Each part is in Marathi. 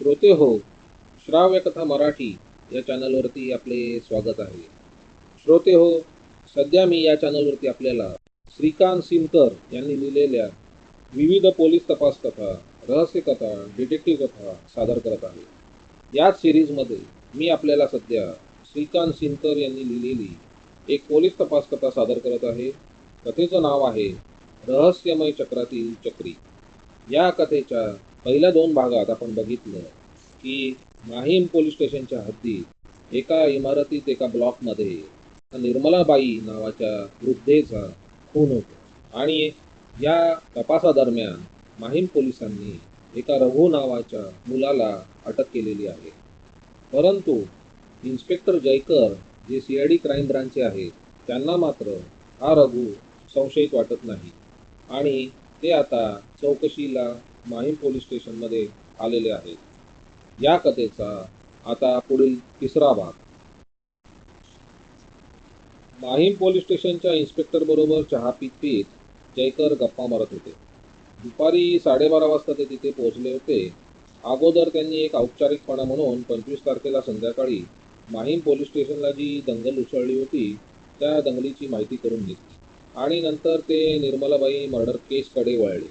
श्रोते हो श्राव्य कथा मराठी या चॅनलवरती आपले स्वागत आहे. श्रोते हो सध्या मी या चॅनलवरती आपल्याला श्रीकांत सिमकर यांनी लिहिलेल्या विविध पोलीस तपास कथा रहस्य कथा डिटेक्टिव्ह कथा सादर करत आहे. याच सिरीजमध्ये मी आपल्याला सध्या श्रीकांत सिमकर यांनी लिहिलेली एक पोलीस तपास कथा सादर करत आहे. कथेचं नाव आहे रहस्यमय चक्रातील चक्री. या कथेच्या पहिल्या दोन भागात आपण बघितलं की माहीम पोलीस स्टेशनच्या हद्दीत एका इमारतीत एका ब्लॉकमध्ये निर्मलाबाई नावाच्या वृद्धेचा खून होतो. आणि या तपासादरम्यान माहीम पोलिसांनी एका रघु नावाच्या मुलाला अटक केलेली आहे. परंतु इन्स्पेक्टर जयकर जे सी आय डी क्राईम ब्रांचचे आहेत त्यांना मात्र हा रघु संशयित वाटत नाही. आणि ते आता चौकशीला माहीम पोलीस स्टेशनमध्ये आलेले आहेत. या कथेचा आता पुढील तिसरा भाग. माहीम पोलीस स्टेशनच्या इन्स्पेक्टर बरोबर चहा पीत पीत जयकर गप्पा मारत होते. दुपारी साडेबारा वाजता ते तिथे पोहोचले होते. अगोदर त्यांनी एक औपचारिकपणा म्हणून पंचवीस तारखेला संध्याकाळी माहीम पोलीस स्टेशनला जी दंगल उसळली होती त्या दंगलीची माहिती करून घेतली. आणि नंतर ते निर्मलाबाई मर्डर केसकडे वळले.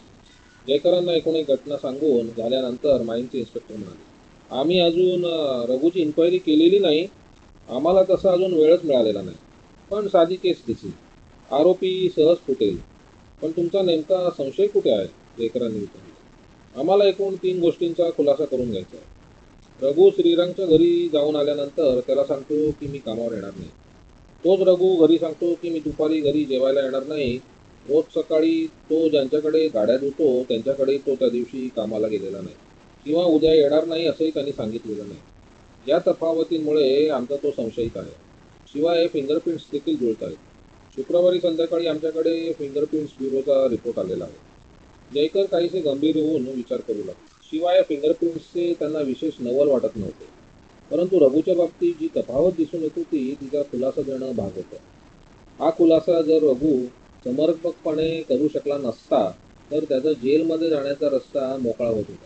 जयकरांना एकूण एक घटना सांगून झाल्यानंतर माहीमचे इन्स्पेक्टर म्हणाले आम्ही अजून रघूची रघुची इन्क्वायरी केलेली नाही. आम्हाला तसा अजून वेळच मिळालेला नाही. पण साधी केस दिसली. आरोपी सहज फुटेल. पण तुमचा नेमका संशय कुठे आहे? जयकरांनी विचारले. आम्हाला एकूण तीन गोष्टींचा खुलासा करून घ्यायचा आहे. रघु श्रीरंगच्या घरी जाऊन आल्यानंतर त्याला सांगतो की मी कामावर येणार नाही. तोच रघु घरी सांगतो की मी दुपारी घरी जेवायला येणार नाही. रोज सकाळी तो ज्यांच्याकडे गाड्या धुतो त्यांच्याकडे तो त्या दिवशी कामाला गेलेला नाही. किंवा उद्या येणार नाही असंही त्यांनी सांगितलेलं नाही. या तफावतींमुळे आमचा तो संशयित आहे. शिवाय फिंगरप्रिंट्स देखील जुळत आहेत. शुक्रवारी संध्याकाळी आमच्याकडे फिंगरप्रिंट्स ब्युरोचा रिपोर्ट आलेला आहे. जयकर काहीसे गंभीर होऊन विचार करू लागले. शिवाय फिंगरप्रिंट्सचे त्यांना विशेष नवल वाटत नव्हते. परंतु रघूच्या बाबतीत जी तफावत दिसून येत होती तिचा खुलासा देणं भाग होतं. हा खुलासा जर रघू समर्पकपणे करू शकला नसता तर त्याचा जेलमध्ये जाण्याचा रस्ता मोकळा होत होता.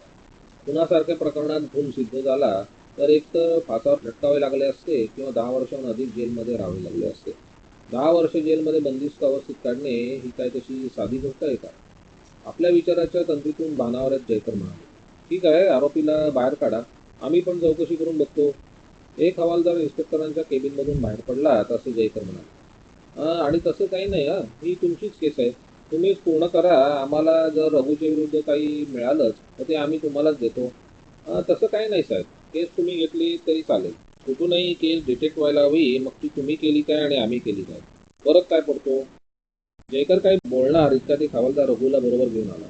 खुनासारख्या प्रकरणात खून सिद्ध झाला तर एक तर फासावर फटकावे लागले असते किंवा दहा वर्षाहून अधिक जेलमध्ये राहावे लागले असते. दहा वर्ष जेलमध्ये बंदिस्त अवस्थेत काढणे ही काय तशी साधी गोष्ट आहे का? आपल्या विचाराच्या तंत्रीतून भानावर आहेत जयकर म्हणाले. ठीक आहे आरोपीला बाहेर काढा. आम्ही पण चौकशी करून बघतो. एक हवालदार इन्स्पेक्टरांच्या केबिनमधून बाहेर पडला असं जयकर म्हणाले. आणि तसं काही नाही हा. ही तुमचीच केस आहे. तुम्हीच पूर्ण करा. आम्हाला जर रघुच्या विरुद्ध काही मिळालंच तर ते आम्ही तुम्हालाच देतो. तसं काही नाही साहेब. केस तुम्ही घेतली तरी चालेल. कुठूनही केस डिटेक्ट व्हायला हवी मग ती तुम्ही केली काय आणि आम्ही केली काय? फरक काय पडतो? जयकर काही बोलणार इतका ते हवालदार रघुला बरोबर घेऊन आला.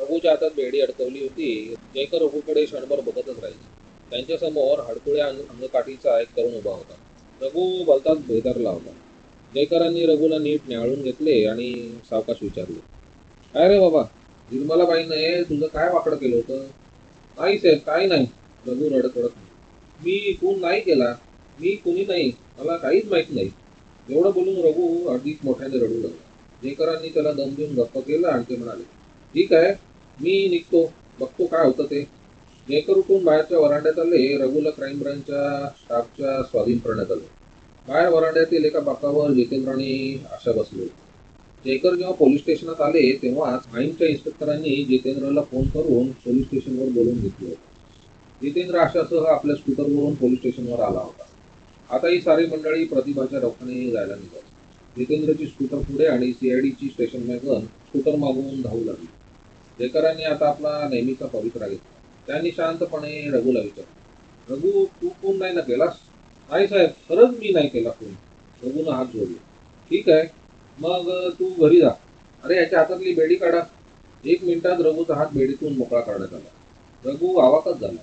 रघूच्या हातात बेडी अडकवली होती. जयकर रघूकडे क्षणभर बघतच राहिले. त्यांच्यासमोर हडकुळ्या अंग- अंगकाठीचा एक तरुण उभा होता. रघू भलताच भेदरला होता. जयकरांनी रघुला नीट न्याळून घेतले आणि सावकाश विचारले काय रे बाबा निर्मलाबाईने तुझं काय वाकडं केलं होतं? नाही साहेब काही नाही. रघु रडत रडत मी कोण नाही केला मी कुणी नाही मला काहीच माहीत नाही. एवढं बोलून रघु अधिक मोठ्याने रडू लागला. जयकरांनी त्याला दम देऊन गप्प केला आणि ते म्हणाले ठीक आहे मी निघतो बघतो काय होतं ते. जयकर उठून बाहेरच्या वरांड्यात आले रघुला क्राईम ब्रांचच्या स्टाफच्या स्वाधीन करण्यात आले. बाहेर वरांड्यातील एका बाकावर जितेंद्र आणि आशा बसले होते जयकर जेव्हा पोलीस स्टेशनात आले तेव्हाच माईमच्या इन्स्पेक्टरांनी जितेंद्रला फोन करून पोलीस स्टेशनवर बोलून घेतले होते. जितेंद्र आशासह आपल्या स्कूटरवरून पोलीस स्टेशनवर आला होता. आता ही सारी मंडळी प्रतिभाच्या रोखाने जायला निघाली. जितेंद्रची स्कूटर पुढे आणि सीआयडीची स्टेशन मॅगन स्कूटर मागवून धावू लागली. जयकरांनी आता आपला नेहमीचा पवित्रा घेतला. त्यांनी शांतपणे रघूला विचारलं रघू तू कोण नाही ना केलास? नाही साहेब खरंच मी नाही केला फोन. रघुनं हात जोडले. ठीक आहे मग तू घरी जा. अरे याच्या हातातली बेडी काढा. एक मिनिटात रघूचा हात बेडीतून मोकळा काढण्यात आला. रघू आवाकच झाला.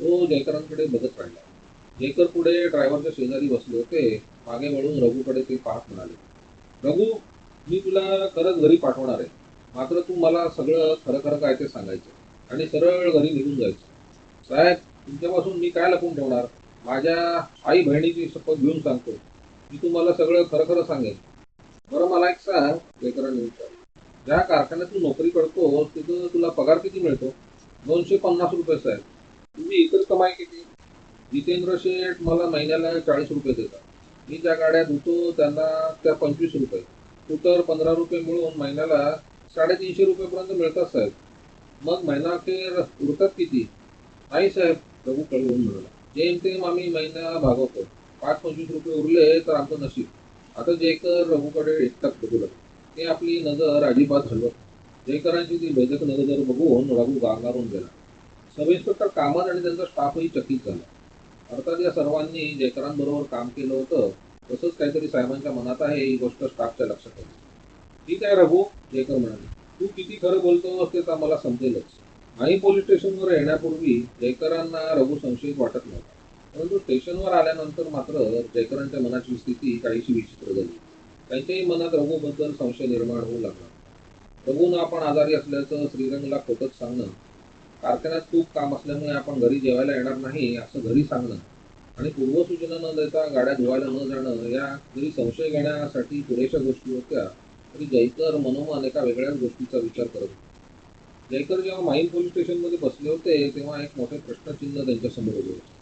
तो जयकरांकडे बघत काढला जयकर पुढे ड्रायव्हरच्या शेजारी बसले होते. मागे वळून रघूकडे ते पाहत म्हणाले रघू मी तुला खरंच घरी पाठवणार आहे. मात्र तू मला सगळं खरं खरं काय ते सांगायचं आणि सरळ घरी निघून जायचं साहेब तुमच्यापासून मी काय लपून ठेवणार? माझ्या आई बहिणीची शपथ घेऊन सांगतो. मी तुम्हाला सगळं खरं खरं सांगेल बरं मला एक सांग लेकरांनी विचारलं ज्या कारखान्यात तू नोकरी करतो तिथं तुला पगार किती मिळतो? दोनशे पन्नास रुपये साहेब. तुम्ही इतर कमाई किती जितेंद्र शेठ मला महिन्याला चाळीस रुपये देतात. मी ज्या गाड्या धुतो त्यांना त्या पंचवीस रुपये. स्कूटर पंधरा रुपये मिळून महिन्याला साडेतीनशे रुपयेपर्यंत मिळतात साहेब. मग महिना अखेर उरतात किती? नाही साहेब. रघु कळवून जेम जेमतेम आम्ही महिना भागवतो. पाच पंचवीस रुपये उरले तर आमचं नशीब. आता जयकर रघुकडे एकटाक बघू लागले. ते आपली नजर अजिबात हलवत जयकरांची ती भेदक नजर बघून रघु गांगारून गेला. सब इन्स्पेक्टर कामत आणि त्यांचा स्टाफही चकित झाला. अर्थात या सर्वांनी जयकरांबरोबर काम केलं होतं. तसंच काहीतरी साहेबांच्या मनात आहे ही गोष्ट स्टाफच्या लक्षात आली. ठीक आहे रघु जयकर म्हणाले. तू किती खरं बोलतो ते तर मला समजेलच. आई पोलीस स्टेशनवर येण्यापूर्वी जयकरांना रघु संशयित वाटत नव्हता. परंतु स्टेशनवर आल्यानंतर मात्र जयकरांच्या मनाची स्थिती काहीशी विचित्र झाली. त्यांच्याही मनात रघुबद्दल संशय निर्माण होऊ लागला. रघुनं आपण आजारी असल्याचं श्रीरंगला खोटच सांगणं कारखान्यात खूप काम असल्यामुळे आपण घरी जेवायला येणार नाही असं घरी सांगणं आणि पूर्वसूचना न देता गाड्या धुवायला न जाणं या जरी संशय घेण्यासाठी पुरेशा गोष्टी होत्या तरी जयकर मनोमन एका वेगळ्याच गोष्टीचा विचार करत होता. जयकर जेव्हा माहीम पोलीस स्टेशनमध्ये बसले होते तेव्हा एक मोठे प्रश्नचिन्ह त्यांच्यासमोर उभे होते.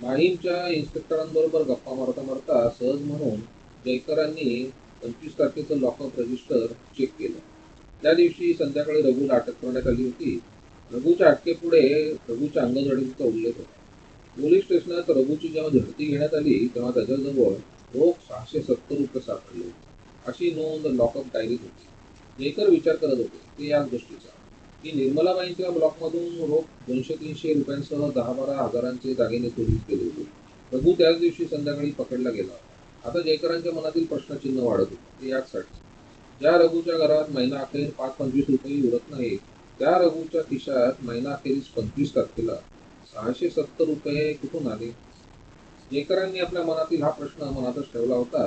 माहीमच्या इन्स्पेक्टरांबरोबर गप्पा मारता मारता सहज म्हणून जयकरांनी पंचवीस तारखेचं लॉकअप रजिस्टर चेक केलं. त्या दिवशी संध्याकाळी रघूला अटक करण्यात आली होती. रघूच्या अटकेपुढे रघूच्या अंगजडीचा उल्लेख होता. पोलीस स्टेशनात रघूची जेव्हा झडती घेण्यात आली तेव्हा त्याच्याजवळ रोख सहाशे सत्तर रुपये सापडले होते. अशी नोंद लॉकअप डायरीत होती. जयकर विचार करत होते ते याच गोष्टीचा की निर्मलाबाईंच्या ब्लॉकमधून रोख दोनशे तीनशे रुपयांसह दहा बारा हजारांचे दागिने चोरी केले होते. रघु त्याच दिवशी संध्याकाळी पकडला गेला. आता जयकरांच्या मनातील प्रश्नचिन्ह वाढत होते. ते याचसाठी. ज्या रघुच्या घरात महिना अखेर पाच पंचवीस रुपये उरत नाही त्या रघुच्या खिशात महिना अखेरीस पंचवीस तारखेला सहाशे सत्तर रुपये कुठून आले? जयकरांनी आपल्या मनातील हा प्रश्न मनातच ठेवला होता.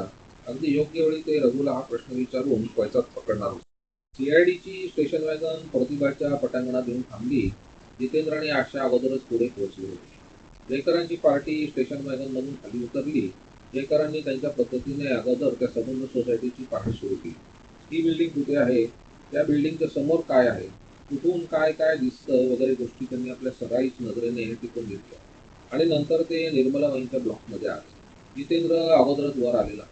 अगदी योग्य वेळी ते रघुला हा प्रश्न विचारून पैसाच पकडणार होते. सीआयडीची स्टेशन वॅगन प्रतिभाच्या पटांगणात येऊन थांबली जितेंद्र आणि आशा अगोदरच पुढे पोहोचले होते. जयकरांची पार्टी स्टेशन वॅगन मधून खाली उतरली. जयकरांनी त्यांच्या पद्धतीने अगोदर त्या संबंध सोसायटीची पाहणी सुरू केली. ही बिल्डिंग कुठे आहे? त्या बिल्डिंगच्या समोर काय आहे? कुठून काय काय दिसतं? वगैरे गोष्टी त्यांनी आपल्या सराईच नजरेने टिकून घेतल्या. आणि नंतर ते निर्मला निर्मलाबाईंच्या ब्लॉकमध्ये आले. जितेंद्र अगोदरच वर आलेला.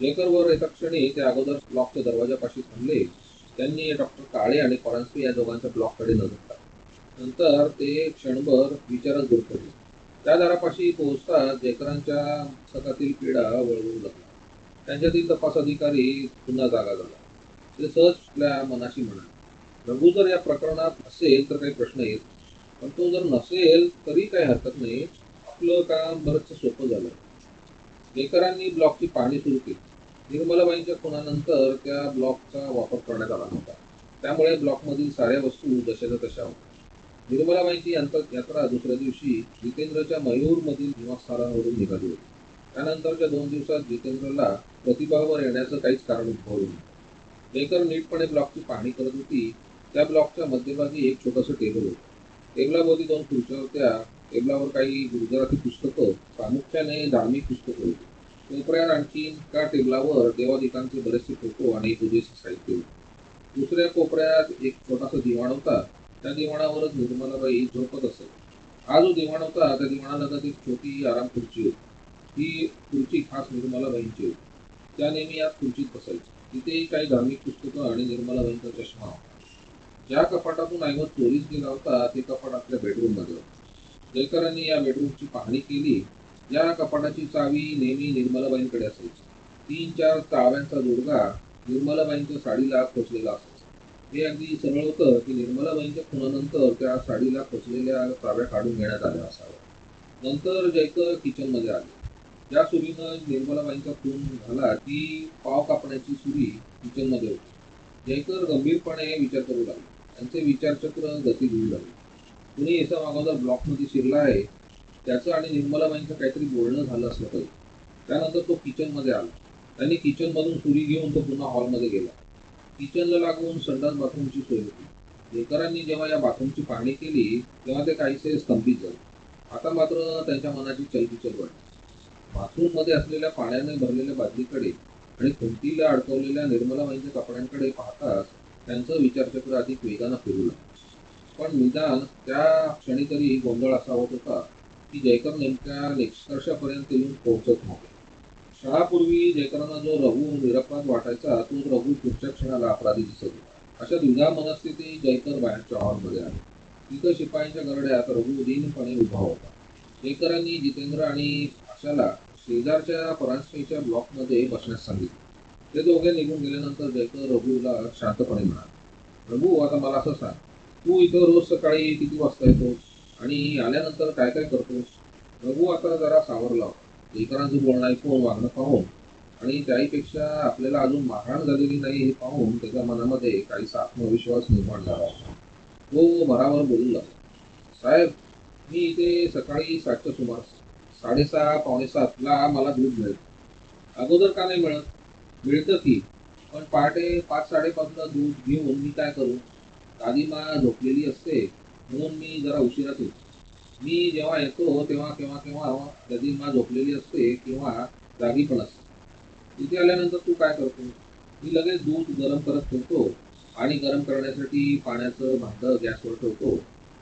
जयकर वर एका क्षणी ते अगोदर ब्लॉकच्या दरवाजापाशी थांबले. त्यांनी डॉक्टर काळे आणि फरांसवे या दोघांच्या ब्लॉककडे नजर टाकली नंतर ते क्षणभर विचारात गुरफटले त्या दारापाशी पोहोचताच जयकरांच्या सकातील पिढा वळवू लागला. त्यांच्यातील तपास अधिकारी पुन्हा जागा झाला. ते सहज आपल्या मनाशी म्हणाले रघु जर या प्रकरणात असेल तर काही प्रश्न येत पण तो जर नसेल तरी काही हरकत नाही. आपलं काम बरंच सोपं झालं. जयकरांनी ब्लॉकची पाहणी सुरू केली. निर्मलाबाईंच्या खुनानंतर त्या ब्लॉकचा वापर करण्यात आला नव्हता त्यामुळे ब्लॉकमधील साऱ्या वस्तू जशाच्या तशा होत्या. निर्मलाबाईंची यांत्र यात्रा दुसऱ्या दिवशी जितेंद्रच्या मयूरमधील निवासस्थानावरून निघाली होती. त्यानंतरच्या दोन दिवसात जितेंद्रला प्रतिभावर येण्याचं काहीच कारण उद्भवलं नाही. जयकर नीटपणे ब्लॉकची पाहणी करत होती त्या ब्लॉकच्या मध्यभागी एक छोटंसं टेबल होतं. टेबलाभोवती दोन खुर्च्या होत्या. टेबलावर काही गुजराती पुस्तकं प्रामुख्याने धार्मिक पुस्तकं होती. कोपऱ्यात आणखी त्या टेबलावर देवादिकांचे बरेचसे फोटो आणि पूजेचे साहित्य होते. दुसऱ्या कोपऱ्यात एक छोटासा दिवाण होता. त्या दिवाणावरच निर्मलाबाई झोपत असत हा जो दिवाण होता त्या दिवाणालगत एक छोटी आराम खुर्ची होती. ही खुर्ची खास निर्मलाबाईंची होती. त्या नेहमी या खुर्चीत बसायची. तिथेही काही धार्मिक पुस्तकं आणि निर्मलाबाईंचा चष्मा होता. ज्या कपाटातून ऐवत चोरीस गेला होता ते कपाट आपल्या बेडरूममध्ये होतं. जयकरांनी या बेडरूमची पाहणी केली. या कपाटाची चावी नेहमी निर्मलाबाईंकडे असायची. तीन चार चाव्यांचा जोडगा निर्मलाबाईंच्या साडीला खोचलेला असायचा. हे अगदी सरळ होतं की निर्मलाबाईंच्या खुनानंतर त्या साडीला खोचलेल्या चाव्या काढून घेण्यात आल्या असाव्या. नंतर जयकर किचनमध्ये आले. ज्या सुरीनं निर्मलाबाईंचा खून झाला ती पाव कापण्याची सुरी किचनमध्ये होती. जयकर गंभीरपणे विचार करू लागले. त्यांचे विचारचक्र गती घेऊ लागले कुणी याचा मागोदर ब्लॉकमध्ये शिरला आहे त्याचं आणि निर्मलाबाईंचं काहीतरी बोलणं झालं असलं पाहिजे त्यानंतर तो किचनमध्ये आला. त्यांनी किचनमधून सुरी घेऊन तो पुन्हा हॉलमध्ये गेला. किचनला लागून संडास बाथरूमची सोय होती. लेकरांनी जेव्हा या बाथरूमची पाहणी केली तेव्हा ते काहीसे स्तंभित झाले. आता मात्र त्यांच्या मनाची चलबिचल वाढली. बाथरूममध्ये असलेल्या पाण्याने भरलेल्या बादलीकडे आणि खुंटीला अडकवलेल्या निर्मलाबाईंच्या कपड्यांकडे पाहताच त्यांचं विचारचक्र अधिक वेगानं फिरू लागलं. पण निदान त्या क्षणी तरी गोंधळ असा होत होता की जयकर नेमक्या निष्कर्षापर्यंत येऊन पोहोचत नव्हते. शाळापूर्वी जयकरांना जो रघु निरपराध वाटायचा तो रघु पुढच्या क्षणाला अपराधी दिसत होता. अशा दुधा मनस्थिती जयकर बाहेरच्या हॉलमध्ये आले. तिथं शिपायांच्या गरड्यात रघु दीनपणे उभा होता. जयकरांनी जितेंद्र आणि आशाला शेजारच्या परांजपेच्या ब्लॉकमध्ये बसण्यास सांगितले. ते दोघे निघून गेल्यानंतर जयकर रघुला शांतपणे म्हणाले रघु आता मला असं सांग. तू इथं रोज सकाळी किती वाजता येतोस? आणि आल्यानंतर काय काय करतोस? रघु आता जरा सावरला. इतरांचं बोलणं ऐकून वागणं पाहून. आणि त्याहीपेक्षा आपल्याला अजून मारहाण झालेली नाही हे पाहून त्याच्या मनामध्ये काहीसा आत्मविश्वास निर्माण झाला. होता तो भरावर बोलू लागला साहेब मी इथे सकाळी सातच्या सुमारास साडेसहा पावणे सातला मला दूध मिळेल. अगोदर का नाही मिळत? मिळतं की. पण पहाटे पाच साडेपाचला दूध घेऊन मी काय करू? दादीमा झोपलेली असते. म्हणून मी जरा उशिरात येतो. मी जेव्हा येतो तेव्हा केव्हा केव्हा दादीमा झोपलेली असते किंवा जागी पण असते. इथे आल्यानंतर तू काय करतो? मी लगेच दूध गरम करत ठेवतो आणि गरम करण्यासाठी पाण्याचं भांडं गॅसवर ठेवतो.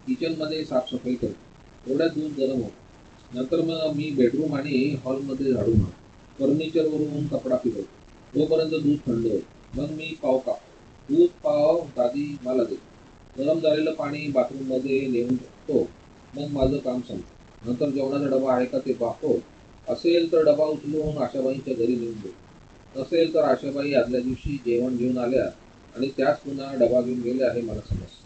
किचनमध्ये साफसफाई करतो. एवढ्यात दूध गरम होतं. नंतर मग मी बेडरूम आणि हॉलमध्ये झाडू मारतो. फर्निचरवरून कपडा फिरवतो. तोपर्यंत दूध थंड होतं. मग मी पाव कापतो. दूध पाव दादी मला देतो. गरम झालेलं पाणी बाथरूममध्ये नेऊन टाकतो मग माझं काम संपतं. नंतर जेवणाचा डबा आहे का ते पाहतो. असेल तर डबा उचलून आशाबाईंच्या घरी नेऊन देतो. नसेल तर आशाबाई आदल्या दिवशी जेवण घेऊन आल्या आणि त्याच पुन्हा डबा घेऊन गेल्या हे मला समजतं.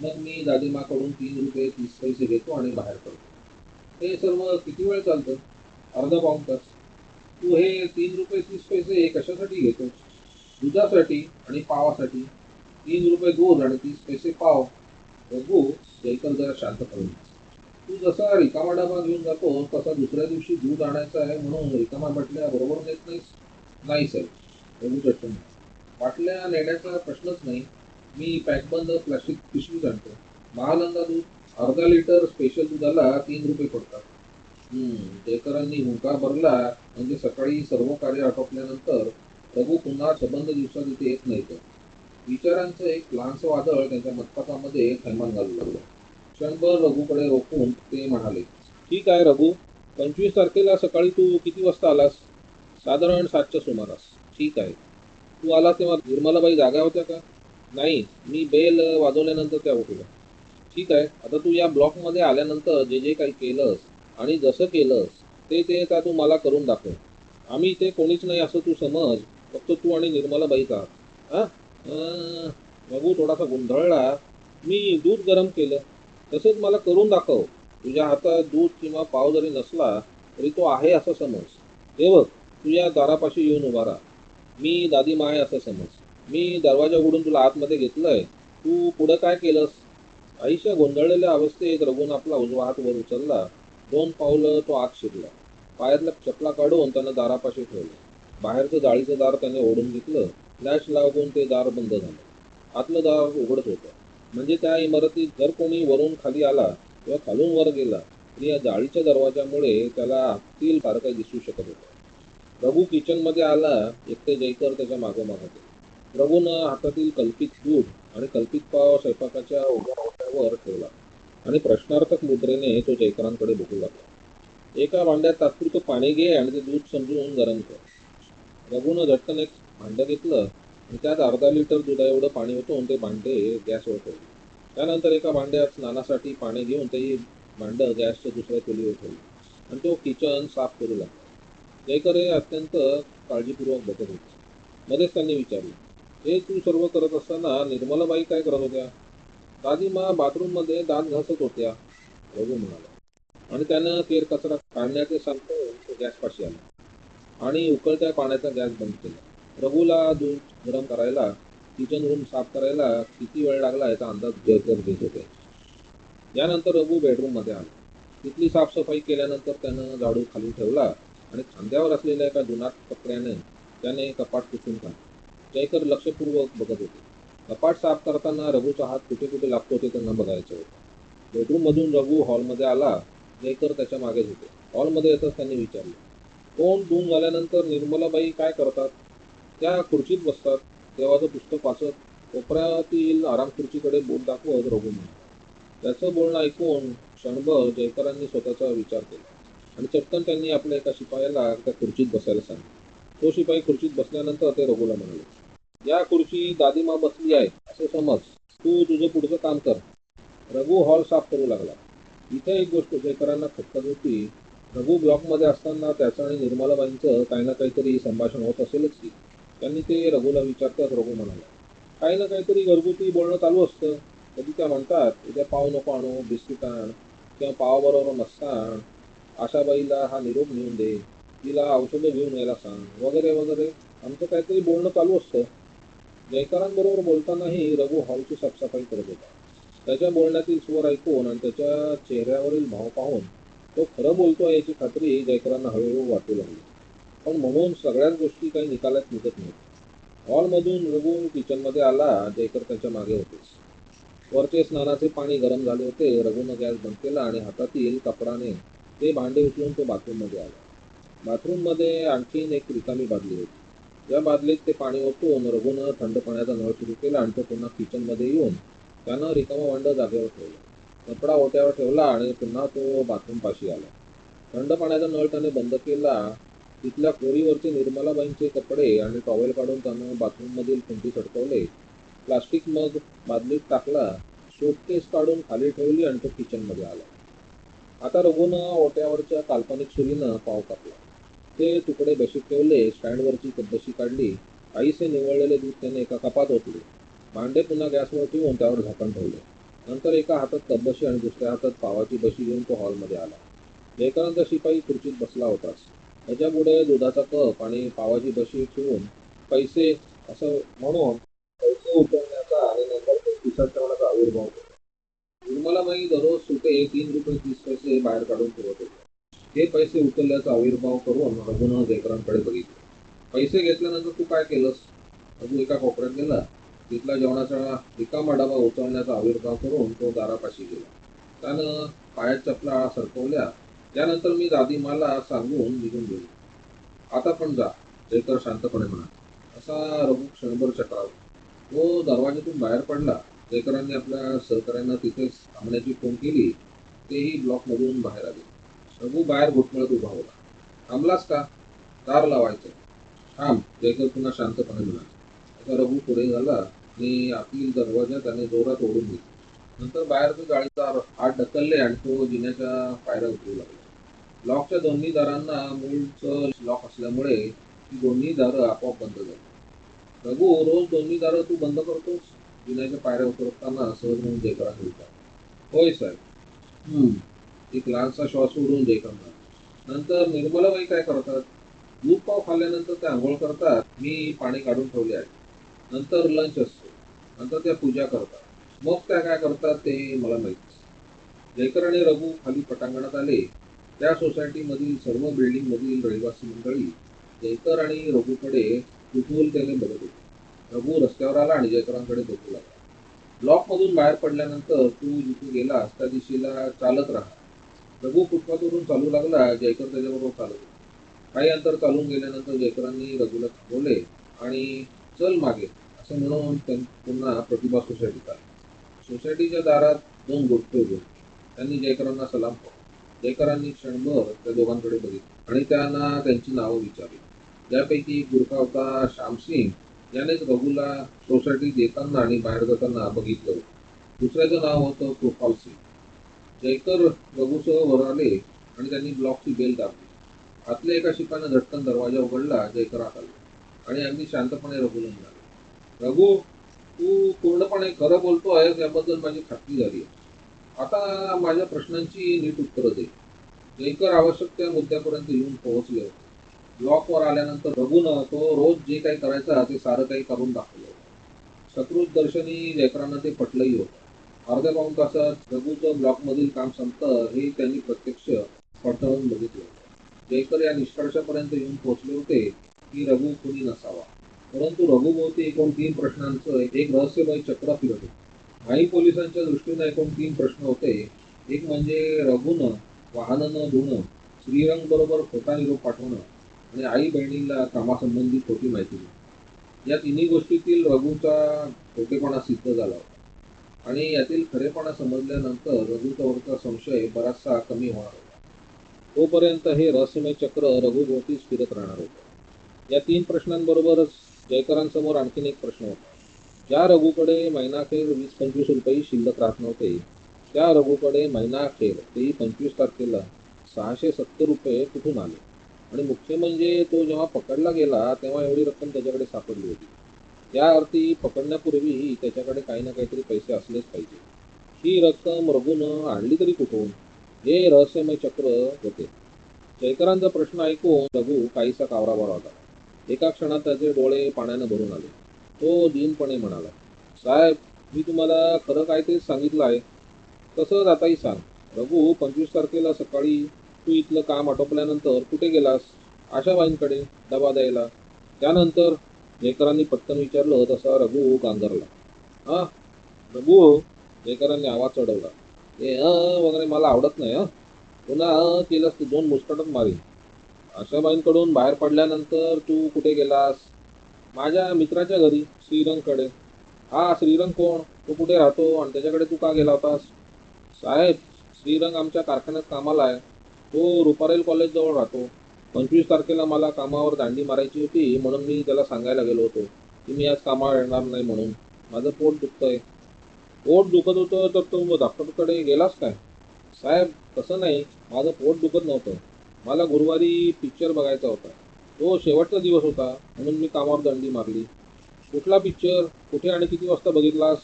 मग मी दादीमाकडून तीन रुपये तीस पैसे घेतो आणि बाहेर पडतो. हे सर्व किती वेळ चालतं? अर्धा पाऊन तास. तू हे तीन रुपये तीस पैसे हे कशासाठी घेतो दुधासाठी आणि पावासाठी? तीन रुपये दूध आणि तीस पैसे पाव बघू जयकर जरा शांत करून तू जसा रिकामा डबा घेऊन जातो तसा दुसऱ्या दिवशी दूध आणायचा आहे म्हणून रिकामा बाटल्या बरोबर नेत नाहीस? नाही साहेब बघू चटून बाटल्या नेण्याचा प्रश्नच नाही. मी पॅकबंद प्लास्टिक पिशवीच आणतो. महानंदा दूध अर्धा लिटर स्पेशल दुधाला तीन रुपये पडतात. जयकरांनी हुंकार भरला म्हणजे सकाळी सर्व कार्य आटोपल्यानंतर रघु पुन्हा संबंध दिवसात इथे येत नाही तर विचारांचं एक लहानसं वादळ त्यांच्या मस्तकामध्ये थैमान घालू लागलं. क्षणभर रघुकडे रोखून ते म्हणाले ठीक आहे रघु पंचवीस तारखेला सकाळी तू किती वाजता आलास? साधारण सातच्या सुमारास. ठीक आहे. तू आलास तेव्हा निर्मलाबाई जागा होत्या का? नाही मी बेल वाजवल्यानंतर त्या उठल्या. ठीक आहे आता तू या ब्लॉकमध्ये आल्यानंतर जे जे काही केलंस आणि जसं केलंस ते ते आता तू मला करून दाखव. आम्ही इथे कोणीच नाही असं तू समज फक्त तू आणि निर्मलाबाईच आहात. हां? बघू थोडासा गोंधळला. मी दूध गरम केलं. तसंच मला करून दाखव. तुझ्या हातात दूध किंवा पाव जरी नसला तरी तो आहे असं समज. हे बघ तुझ्या दारापाशी येऊन उभा राहा. मी दादी माय असं समज. मी दरवाजा उघडून तुला आतमध्ये घेतलंय. तू पुढं काय केलंस? आईच्या गोंधळलेल्या अवस्थेत रघून आपला उजवा हात वर उचलला. दोन पावलं तो आत शिरला. पायातल्या चपला काढून त्यानं दारापाशी ठेवलं. बाहेरचं जाळीचं दार त्याने ओढून घेतलं. फ्लॅश लागून ते दार बंद झालं. आतलं दार उघडत होतं. म्हणजे त्या इमारतीत जर कोणी वरून खाली आला किंवा खालून वर गेला तरी या जाळीच्या दरवाजामुळे त्याला आतील सारखं दिसू शकत होतं. रघू किचनमध्ये आला एकटे जयकर त्याच्या मागोमाग होते रघुनं हातातील कल्पित दूध आणि कल्पित पाव स्वयंपाकाच्या उभ्या ओट्यावर ठेवला आणि प्रश्नार्थक मुद्रेने तो जयकरांकडे बघू लागला. एका भांड्यात तात्पुरतं पाणी घे आणि ते दूध समजून गरम कर. रघुनं झटकन एक भांडं घेतलं आणि त्यात अर्धा लिटर दुधा एवढं पाणी होतं ते भांडे गॅसवर ठेवले. त्यानंतर एका भांड्यात स्नानासाठी पाणी घेऊन ते भांडं गॅसच्या दुसऱ्या चुलीवर ठेवलं. आणि तो किचन साफ करू लागला. जयकर हे अत्यंत काळजीपूर्वक बघत होते. मध्येच त्यांनी विचारले हे तू सर्व करत असताना निर्मलाबाई काय करत होत्या? दादीमा बाथरूममध्ये दात घासत होत्या रघु म्हणाला. आणि त्यानं केर कचरा काढण्याचे सांगतो तो गॅसपाशी आला. आणि उकळत्या पाण्याचा गॅस बंद केला. रघूला दूध गरम करायला किचन रूम साफ करायला किती वेळ लागला याचा अंदाज जयकर घेत होते. यानंतर रघू बेडरूममध्ये आला. तिथली साफसफाई केल्यानंतर त्यानं झाडू खाली ठेवला आणि खांद्यावर असलेल्या एका जुनाट कपड्याने त्याने कपाट पुसून काढलं. जयकर लक्षपूर्वक बघत होते. कपाट साफ करताना रघूचा हात कुठे कुठे लागतो ते त्यांना बघायचं होतं. बेडरूममधून रघू हॉलमध्ये आला जयकर त्याच्या मागेच होते. हॉलमध्ये येतच त्यांनी विचारलं तोंड धुवून झाल्यानंतर निर्मलाबाई काय करतात? त्या खुर्चीत बसतात. देवाचं पुस्तक वाचत कोपऱ्यातील आराम खुर्चीकडे बोट दाखवत रघुनी त्याचं बोलणं ऐकून क्षणभर जयकरांनी स्वतःचा विचार केला. आणि चटकन त्यांनी आपल्या एका शिपायाला त्या खुर्चीत बसायला सांगितलं. तो शिपाई खुर्चीत बसल्यानंतर ते रघुला म्हणाले या खुर्ची दादीमा बसली आहे. असे समज. तू तुझं पुढचं काम कर. रघु हॉल साफ करू लागला. इथे एक गोष्ट जयकरांना खटकत होती रघु ब्लॉकमध्ये असताना त्याचं आणि निर्मलाबाईंचं काही ना काहीतरी संभाषण होत असेलच की. त्यांनी ते रघुला विचारतात रघु म्हणाला काही ना काहीतरी घरगुती बोलणं चालू असतं. कधी त्या म्हणतात उद्या पाव नको आणू बिस्किट आण किंवा पावाबरोबर मस्का आण आशाबाईला हा निरोप नेऊन दे तिला औषधं घेऊन यायला सांग वगैरे वगैरे. आमचं काहीतरी बोलणं चालू असतं. जयकरांबरोबर बोलतानाही रघु हॉलची साफसफाई करत होता. त्याच्या बोलण्यातील स्वर ऐकून आणि त्याच्या चेहऱ्यावरील भाव पाहून तो खरं बोलतो याची खात्री जयकरांना हळूहळू वाटू लागली. पण म्हणून सगळ्याच गोष्टी काही निकालात निघत नाहीत. हॉलमधून रघु किचनमध्ये आला जयकर त्याच्यामागे होतेस वरचे स्नानाचे पाणी गरम झाले होते रघुनं गॅस बंद केला आणि हातातील कपडाने ते भांडे उचलून तो बाथरूममध्ये आला. बाथरूममध्ये आणखीन एक रिकामी बादली होती. या बादलीत ते पाणी ओतून रघुनं थंड पाण्याचा नळ सुरू केला आणि तो पुन्हा किचनमध्ये येऊन त्यानं रिकामं भांडं जागेवर ठेवलं. कपडा ओट्यावर ठेवला आणि पुन्हा तो बाथरूम पाशी आला. थंड पाण्याचा नळ त्याने बंद केला तिथल्या कोरीवरचे निर्मलाबाईंचे कपडे आणि टॉवेल काढून त्यानं बाथरूममधील खुंटी सडकवले. प्लास्टिक मग बादलीत टाकला शोटकेस काढून खाली ठेवली आणि तो किचनमध्ये आला. आता रघुनं ओट्यावरच्या काल्पनिक सुरीनं पाव कापला. ते तुकडे बशीत ठेवले स्टँडवरची बशी काढली. आईसे निवळलेले दूध त्याने एका कपात ओतले. भांडे पुन्हा गॅसवर ठेवून त्यावर झाकण ठेवले. नंतर एका हातात कपबशी आणि दुसऱ्या हातात पावाची बशी घेऊन तो हॉलमध्ये आला. जयकरांचा शिपाई खुर्चीत बसला होताच. त्याच्या पुढे दुधाचा कप आणि पावाची बशी ठेवून पैसे असं म्हणून पैसे उचलण्याचा आणि नंतर ते खिशात ठेवण्याचा आविर्भाव होतो. निर्मलाबाई दररोज सुटे तीन रुपये तीस पैसे बाहेर काढून ठेवत होते. हे पैसे उचलल्याचा आविर्भाव करून रघुनं जयकरांकडे बघितले. पैसे घेतल्यानंतर तू काय केलंस? अजून एका कोपऱ्यात गेला. तिथला जेवणाचा रिकामा डबा उचलण्याचा आविर्भाव करून तो दारापाशी गेला. त्यानं पायात चपला सरकवल्या त्यानंतर मी दादीमाला सांगून निघून गेलो. आता पण जा जयकर शांतपणे म्हणा असा रघु क्षणभर चक्रावला तो दरवाज्यातून बाहेर पडला. जयकरांनी आपल्या सहकाऱ्यांना तिथेच थांबण्याची फोन केली. तेही ब्लॉकमधून बाहेर आले. रघु बाहेर घुटमळत उभा होता. थांबलास का? दार लावायचं थांब जयकर पुन्हा शांतपणे म्हणाला. आता रघु पुढे झाला. आणि आतील दरवाजा त्याने जोरात ओढून घेतला. नंतर बाहेर तो गाडीचा हात ढकलले आणि तो जिन्याच्या पायऱ्या उतरू लागला लॉकच्या दोन्ही दारांना मूळचं लॉक असल्यामुळे ती दोन्ही दारं आपोआप बंद झाली. रघु रोज दोन्ही दारं तू बंद करतोस? जिन्याच्या पायऱ्या उतरताना सहज म्हणून जयकरांनी विचार होय साहेब. एक लहानसा श्वास सोडून जयकर म्हणाला. नंतर निर्मलाबाई काय करतात? दूध पाव खाल्ल्यानंतर त्या आंघोळ करतात. मी पाणी काढून ठेवले आहे. नंतर लंच असतो. नंतर त्या पूजा करतात. मग त्या काय करतात ते मला माहिती जयकर आणि रघु खाली पटांगणात आले. त्या सोसायटीमधील सर्व बिल्डिंगमधील रहिवासी मंडळी जयकर आणि रघूकडे कुतूहलतेने बघत होते. रघू रस्त्यावर आला आणि जयकरांकडे बघू लागला. ब्लॉकमधून बाहेर पडल्यानंतर तू जिथे गेलास त्या दिशेला चालत राहा. रघू फुटपाथवरून चालू लागला जयकर त्याच्याबरोबर चालत होता. काही अंतर चालून गेल्यानंतर जयकरांनी रघुला थांबवले आणि चल मागे असं म्हणून त्यां- पुन्हा प्रतिभा सोसायटीत आली. सोसायटीच्या दारात दोन गोष्टी उभे होते. त्यांनी जयकरांना सलाम केला जयकरांनी क्षणभर त्या दोघांकडे बघितले आणि त्यांना त्यांची नावं विचारली. त्यापैकी गुरखा होता श्यामसिंग. यानेच रघुला सोसायटी येताना आणि बाहेर जाताना बघितलं होतं. दुसऱ्याचं नाव होतं कृपाल सिंग. जयकर रघुसह वर आले आणि त्यांनी ब्लॉकची बेल दाबली. आतल्या एका शिपानं झटकन दरवाजा उघडला जयकर आत आणि अगदी शांतपणे रघुला म्हणाले रघु तू पूर्णपणे खरं बोलतो आहेस याबद्दल माझी खात्री झाली आहे. आता माझ्या प्रश्नांची नीट उत्तरं दे. जयकर आवश्यक त्या मुद्द्यापर्यंत येऊन पोहोचले होते. ब्लॉकवर आल्यानंतर रघुनं तो रोज जे काही करायचा ते सारं काही करून दाखवलं होतं. दर्शनी जयकरांना ते पटलंही होतं. अर्ध्या पाऊण तासात रघुचं ब्लॉकमधील काम संपतं हे त्यांनी प्रत्यक्ष पडताळून बघितलं होतं. जयकर या निष्कर्षापर्यंत येऊन पोहोचले होते की रघु कुणी नसावा. परंतु रघुभोवती एकूण तीन प्रश्नांचं एक रहस्यमय चक्र फिरत होतं. माई पोलिसांच्या दृष्टीनं एकूण तीन प्रश्न होते. एक म्हणजे रघुनं वाहनं न धुणं श्रीरंग बरोबर खोटा निरोप पाठवणं आणि आई बहिणीला कामासंबंधी खोटी माहिती देणं. या तिन्ही गोष्टीतील रघुचा खोटेपणा सिद्ध झाला होता. आणि यातील खरेपणा समजल्यानंतर रघुच्यावरचा संशय बराचसा कमी होणार होता. तोपर्यंत हे रहस्यमय चक्र रघुभोवतीच फिरत राहणार होतं. या तीन प्रश्नांबरोबरच जयकरांसमोर आणखीन एक प्रश्न होता. ज्या रघुकडे महिनाखेर वीस पंचवीस रुपये शिल्लक राहत नव्हते त्या रघुकडे महिनाखेर तेही पंचवीस तारखेला सहाशे सत्तर रुपये कुठून आले? आणि मुख्य म्हणजे तो जेव्हा पकडला गेला तेव्हा एवढी रक्कम त्याच्याकडे सापडली होती. त्या अर्थी पकडण्यापूर्वीही त्याच्याकडे काही ना काहीतरी पैसे असलेच पाहिजे. ही रक्कम रघून आणली तरी कुठून? हे रहस्यमय चक्र होते. जयकरांचा प्रश्न ऐकून रघु काहीसा कावराबार होता. एका क्षणात त्याचे डोळे पाण्यानं भरून आले. तो दीनपणे म्हणाला साहेब मी तुम्हाला खरं काय ते सांगितलं आहे. तसंच आताही सांग. रघु पंचवीस तारखेला सकाळी तू इथलं काम आटोपल्यानंतर कुठे गेलास? आशाबाईंकडे डबा द्यायला. त्यानंतर लेकरांनी पटकन विचारलं तसा रघु गांगरला हा रघु लेकरांनी आवाज चढवला. ए अ वगैरे मला आवडत नाही हं. पुन्हा अ केलंस तू दोन मुस्कटच मारी आशाबाईंकडून बाहेर पडल्यानंतर तू कुठे गेलास? माझ्या मित्राच्या घरी श्रीरंगकडे. हा श्रीरंग कोण? तो कुठे राहतो? आणि त्याच्याकडे तू का गेला होतास? साहेब श्रीरंग आमच्या कारखान्यात कामाला आहे. तो रुपारेल कॉलेजजवळ राहतो. पंचवीस तारखेला मला कामावर दांडी मारायची होती म्हणून मी त्याला सांगायला गेलो होतो की मी आज कामावर येणार नाही म्हणून. माझं पोट दुखतंय. पोट दुखत होतं तर तू डॉक्टरकडे गेलास काय? साहेब तसं नाही. माझं पोट दुखत नव्हतं. मला गुरुवारी पिक्चर बघायचा होता. तो शेवटचा दिवस होता म्हणून मी कामावर दंडी मारली. कुठला पिक्चर कुठे आणि किती वाजता बघितलास?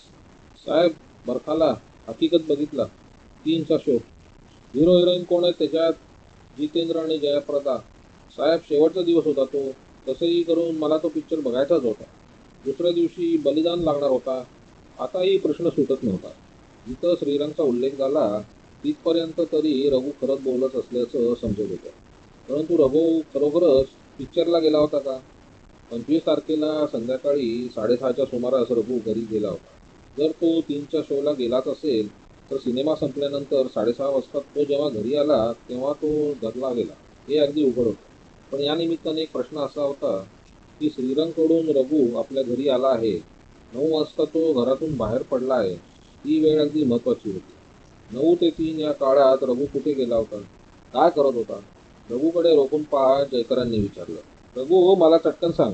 साहेब बरखाला हकीकत बघितला. तीनचा शो. हिरो हिरोईन कोण आहेत त्याच्यात? जितेंद्र आणि जयाप्रदा. साहेब शेवटचा दिवस होता तो. तसंही करून मला तो पिक्चर बघायचाच होता. दुसऱ्या दिवशी बलिदान लागणार होता. आताही प्रश्न सुटत नव्हता. जिथं श्रीरंगचा उल्लेख झाला तिथपर्यंत तरी रघु खरंच बोलत असल्याचं समजत होतं. परंतु रघु खरोखरच पिक्चरला गेला होता का? पंचवीस तारखेला संध्याकाळी साडेसहाच्या सुमारास रघु घरी गेला होता. जर तो तीनच्या शोला गेलाच असेल तर सिनेमा संपल्यानंतर साडेसहा वाजता तो जेव्हा घरी आला तेव्हा तो घरला गेला. हे अगदी उघड होतं. पण या निमित्ताने एक प्रश्न असा होता की श्रीरंगकडून रघु आपल्या घरी आला आहे. नऊ वाजता तो घरातून बाहेर पडला आहे. ही वेळ अगदी महत्त्वाची होती. नऊ ते तीन या काळात रघु कुठे गेला होता? काय करत होता? रघूकडे रोखून पहा जयकरांनी विचारलं. रघू हो, मला चटकन सांग.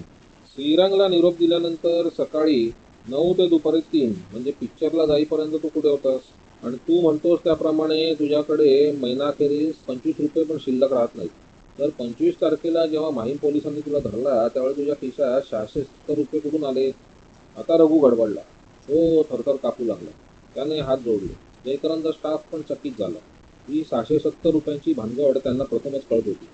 श्रीरंगला निरोप दिल्यानंतर सकाळी नऊ ते दुपारी तीन म्हणजे पिक्चरला जाईपर्यंत तू कुठे होतास? आणि तू म्हणतोस त्याप्रमाणे तुझ्याकडे महिनाखेरीस पंचवीस रुपये पण शिल्लक राहत नाही तर पंचवीस तारखेला जेव्हा माहीम पोलिसांनी तुला धरला त्यावेळी तुझ्या खिशात सहाशे सत्तर रुपये कुठून आले? आता रघू गडबडला. हो थरथर कापू लागला. त्याने हात जोडले. जयकरांचा स्टाफ पण चकित झाला. ही सहाशे सत्तर रुपयांची भानगड त्यांना प्रथमच कळत होती.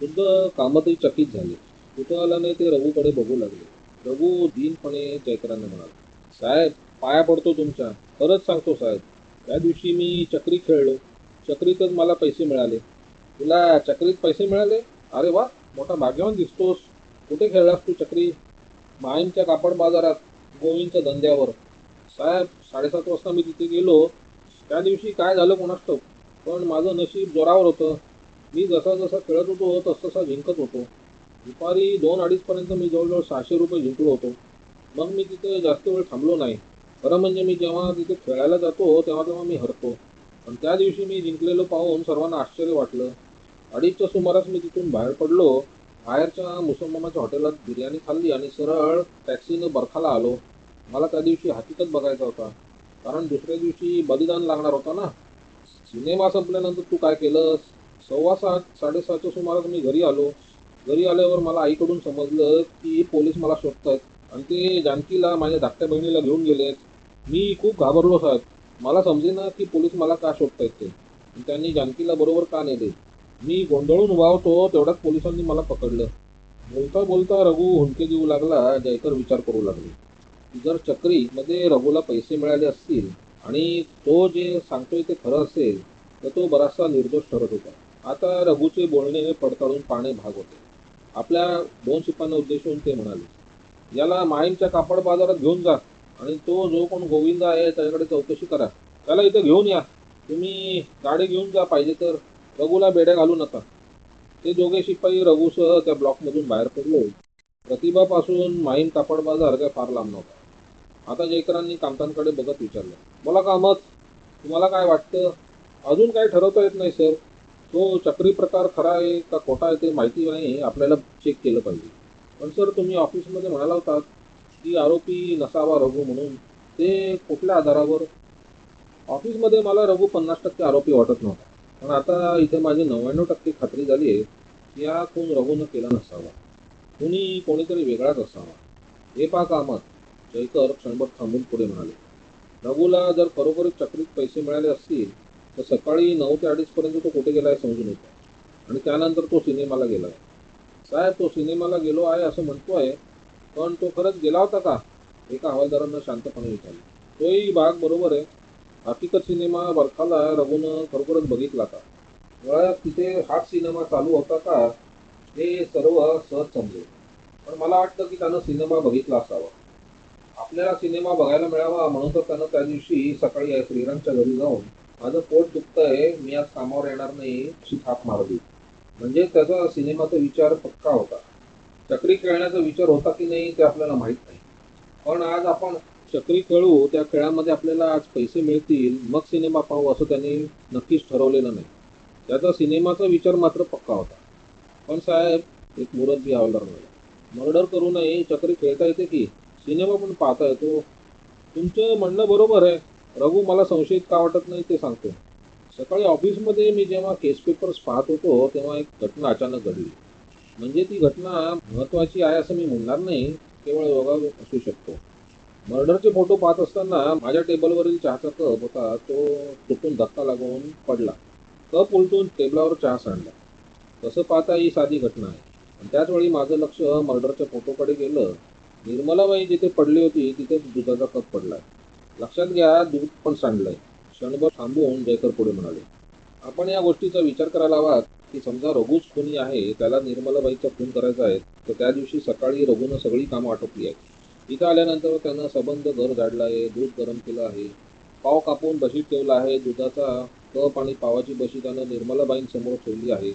खुद्द कामतही चकित झाले. कुतूहलाने ते रघूकडे बघू लागले. रघू दीनपणे जयकरांना म्हणाला साहेब पाया पडतो तुमच्या. खरंच सांगतो साहेब त्या दिवशी मी चक्री खेळलो. चक्रीतच मला पैसे मिळाले. तुला चक्रीत पैसे मिळाले? अरे वा मोठा भाग्यवान दिसतोस. कुठे खेळलास तू चक्री? माहीमच्या कापड बाजारात गोविंदच्या धंद्यावर. साहेब साडेसात वाजता मी तिथे गेलो. त्या दिवशी काय झालं कोणास ठाऊक? पण माझं नशीब जोरावर होतं. मी जसा जसा खेळत होतो तस तसा जिंकत होतो. दुपारी दोन अडीचपर्यंत मी जवळजवळ सहाशे रुपये जिंकलो होतो. मग मी तिथे जास्त वेळ थांबलो नाही. खरं म्हणजे मी जेव्हा तिथे खेळायला जातो तेव्हा तेव्हा मी हरतो. पण त्या दिवशी मी जिंकलेलं पाहून सर्वांना आश्चर्य वाटलं. अडीचच्या सुमारास मी तिथून बाहेर पडलो. बाहेरच्या मुसलमानाच्या हॉटेलात बिर्याणी खाल्ली आणि सरळ टॅक्सीनं बरखाला आलो. मला त्या दिवशी हकीकत बघायचा होता. कारण दुसऱ्या दिवशी बलिदान लागणार होता ना. सिनेमा संपल्यानंतर तू काय केलंस? सव्वा सात साडेसातच्या सुमारास मी घरी आलो. घरी आल्यावर मला आईकडून समजलं की पोलीस मला शोधतायत आणि ते जानकीला माझ्या धाकट्या बहिणीला घेऊन गेलेत. मी खूप घाबरलो साहेब. मला समजेना की पोलीस मला का शोधतायत ते. त्यांनी जानकीला बरोबर का नेले मी गोंधळून उभा होतो पोलिसांनी मला पकडलं. बोलता बोलता रघु हुंके देऊ लागला जयकर विचार करू लागले. जर चक्रीमध्ये रघुला पैसे मिळाले असतील आणि तो जे सांगतोय ते खरं असेल तर तो बराचसा निर्दोष ठरत होता. आता रघुचे बोलणे पडताळून पाहणे भाग होते. आपल्या दोन शिपांना उद्देशून ते म्हणाले याला माहीमच्या कापड बाजारात घेऊन जा आणि तो जो कोण गोविंद आहे त्याच्याकडे चौकशी करा. त्याला इथं घेऊन या. तुम्ही गाडी घेऊन जा पाहिजे तर रघुला बेड्या घालू नका. ते दोघे शिपाई रघुसह त्या ब्लॉकमधून बाहेर पडले. प्रतिभापासून माहीम कापड बाजार काय फार लांब नव्हता. आता जयकरांनी कामतांकडे बघत विचारलं मला कामत तुम्हाला काय वाटतं? अजून काय ठरवता येत नाही सर. तो चक्री प्रकार खरा आहे का खोटा आहे ते माहिती नाही आपल्याला चेक केलं पाहिजे. पण सर तुम्ही ऑफिसमध्ये म्हणाला होतात की आरोपी नसावा रघु म्हणून. ते कुठल्या आधारावर? ऑफिसमध्ये मला रघु पन्नास टक्के आरोपी वाटत नव्हता. पण आता इथे माझी नव्याण्णव टक्के खात्री झाली आहे की हा खून रघुनं केला नसावा. कुणी कोणीतरी वेगळाच असावा. हे पहा कामत जयकर क्षणभर थांबून पुढे म्हणाले रघूला जर खरोखरच चक्रीत पैसे मिळाले असतील तर सकाळी नऊ ते अडीचपर्यंत तो कुठे गेला आहे समजून येतो. आणि त्यानंतर तो सिनेमाला गेला आहे. साहेब तो सिनेमाला गेलो आहे असं म्हणतो आहे पण तो खरंच गेला होता का? एका हवालदारांना शांतपणे विचारलं. तोही भाग बरोबर आहे. हकीकत सिनेमा बरखाला रघूनं खरोखरच बघितला का मुळात तिथे हाच सिनेमा चालू होता का हे सर्व सहज समजेल. पण मला वाटतं की त्यानं सिनेमा बघितला असावा. आपल्याला सिनेमा बघायला मिळावा म्हणून तर त्यानं त्या दिवशी सकाळी श्रीरामच्या घरी जाऊन माझं पोट दुखतंय मी आज कामावर येणार नाही अशी थाप मारली. म्हणजे त्याचा सिनेमाचा विचार पक्का होता. चक्री खेळण्याचा विचार होता की नाही ते आपल्याला माहीत नाही. पण आज आपण चक्री खेळू त्या खेळामध्ये आपल्याला आज पैसे मिळतील मग सिनेमा पाहू असं त्यांनी नक्कीच ठरवलेलं नाही. त्याचा सिनेमाचा विचार मात्र पक्का होता. पण साहेब एक मुरब्बी हवालदार नाही मर्डर करू नये चक्री खेळता येते की? सिनेमा पण पाहता येतो तुमचं म्हणणं बरोबर आहे. रघु मला संशयित का वाटत नाही ते सांगतो. सकाळी ऑफिसमध्ये मी जेव्हा केस पेपर्स पाहत होतो तेव्हा एक घटना अचानक घडली. म्हणजे ती घटना महत्त्वाची आहे असं मी म्हणणार नाही. केवळ योगा असू शकतो. मर्डरचे फोटो पाहत असताना माझ्या टेबलवरील चहाचा कप होता. तो तुटून धक्का लागून पडला. कप उलटून टेबलावर चहा सांडला. तसं पाहता ही साधी घटना आहे. आणि त्याच वेळी माझं लक्ष मर्डरच्या फोटोकडे गेलं. निर्मलाबाई जिथे पडली होती तिथे दुधाचा कप पडला. लक्षात घ्या दूध पण सांडलंय. क्षणभर थांबून जयकर पुढे म्हणाले आपण या गोष्टीचा विचार करायला हवा की समजा रघुच खुनी आहे त्याला निर्मलाबाईचा खून करायचा आहे तर त्या दिवशी सकाळी रघुनं सगळी कामं आटोपली आहेत. इथं आल्यानंतर त्यानं सबंध घर झाडलं आहे दूध गरम केलं आहे. पाव कापून बशीत ठेवला आहे दुधाचा कप आणि पावाची बशी त्यानं निर्मलाबाईंसमोर ठेवली आहे.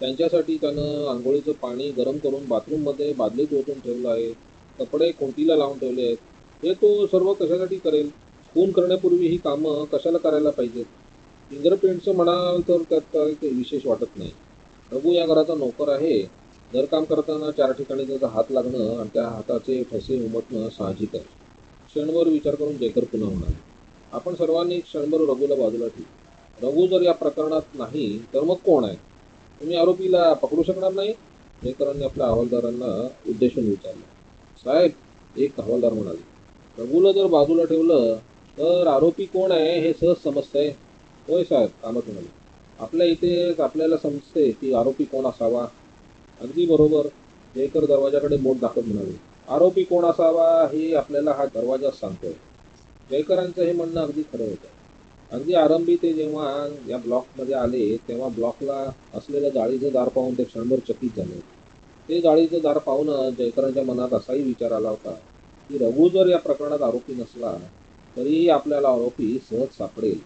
त्यांच्यासाठी त्यानं आंघोळीचं पाणी गरम करून बाथरूममध्ये बादलीत ओतून ठेवलं आहे. कपडे कोणतीला लावून ठेवले आहेत हे तो सर्व कशासाठी करेल? खून करण्यापूर्वी ही कामं कशाला करायला पाहिजेत? फिंगरप्रिंटचं म्हणाल तर त्यात काही ते विशेष वाटत नाही. रघु या घराचा नोकर आहे. घरकाम करताना चार ठिकाणी त्याचा हात लागणं आणि त्या हाताचे ठसे उमटणं साहजिक आहे. क्षणभर विचार करून जयकर पुन्हा म्हणाले आपण सर्वांनी क्षणभर रघुला बाजूला ठेवू. रघु जर या प्रकरणात नाही तर मग कोण आहे? तुम्ही आरोपीला पकडू शकणार नाही? जयकरांनी आपल्या अहवालदारांना उद्देशून विचारलं. साहेब एक हवालदार म्हणाले रघुला जर बाजूला ठेवलं तर आरोपी कोण आहे हे सहज समजतंय. होय साहेब कामत म्हणाले आपल्या इथेच आपल्याला समजते की आरोपी कोण असावा. अगदी बरोबर जयकर दरवाजाकडे बोट दाखवत म्हणाले आरोपी कोण असावा हे आपल्याला हा दरवाजाच सांगतोय. जयकरांचं हे म्हणणं अगदी खरं होतं. अगदी आरंभी ते जेव्हा या ब्लॉकमध्ये आले तेव्हा ब्लॉकला असलेलं जाळीचं दार पाहून ते क्षणभर चकित झाले होते. ते जाळीचं दार पाहून जयकरांच्या मनात असाही विचार आला होता की रघु जर या प्रकरणात आरोपी नसला तरीही आपल्याला आरोपी सहज सापडेल.